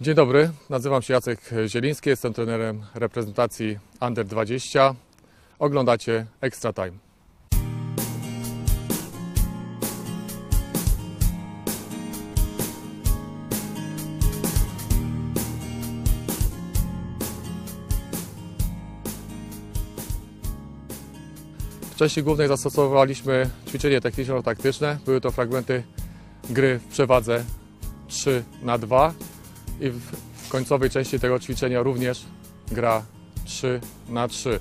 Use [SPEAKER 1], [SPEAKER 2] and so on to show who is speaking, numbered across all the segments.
[SPEAKER 1] Dzień dobry, nazywam się Jacek Zieliński, jestem trenerem reprezentacji Under 20. Oglądacie Extra Time. W części głównej zastosowaliśmy ćwiczenie techniczno-taktyczne. Były to fragmenty gry w przewadze 3 na 2 i w końcowej części tego ćwiczenia również gra 3 na 3.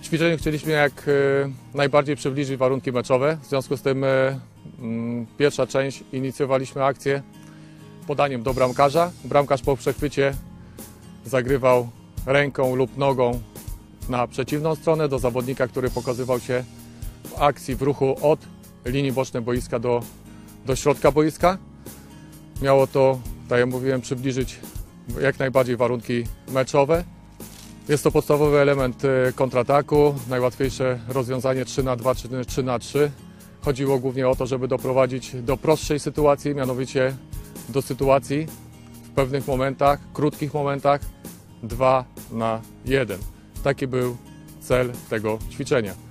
[SPEAKER 1] W ćwiczeniu chcieliśmy jak e, najbardziej przybliżyć warunki meczowe. W związku z tym e, mm, pierwsza część inicjowaliśmy akcję podaniem do bramkarza. Bramkarz po przechwycie zagrywał ręką lub nogą na przeciwną stronę do zawodnika, który pokazywał się w akcji, w ruchu od linii bocznej boiska do, do środka boiska. Miało to, tak jak mówiłem, przybliżyć jak najbardziej warunki meczowe. Jest to podstawowy element e, kontrataku, najłatwiejsze rozwiązanie 3 na 2 czy 3 na 3. Chodziło głównie o to, żeby doprowadzić do prostszej sytuacji, mianowicie do sytuacji w pewnych momentach, krótkich momentach 2 na 1. Taki był cel tego ćwiczenia.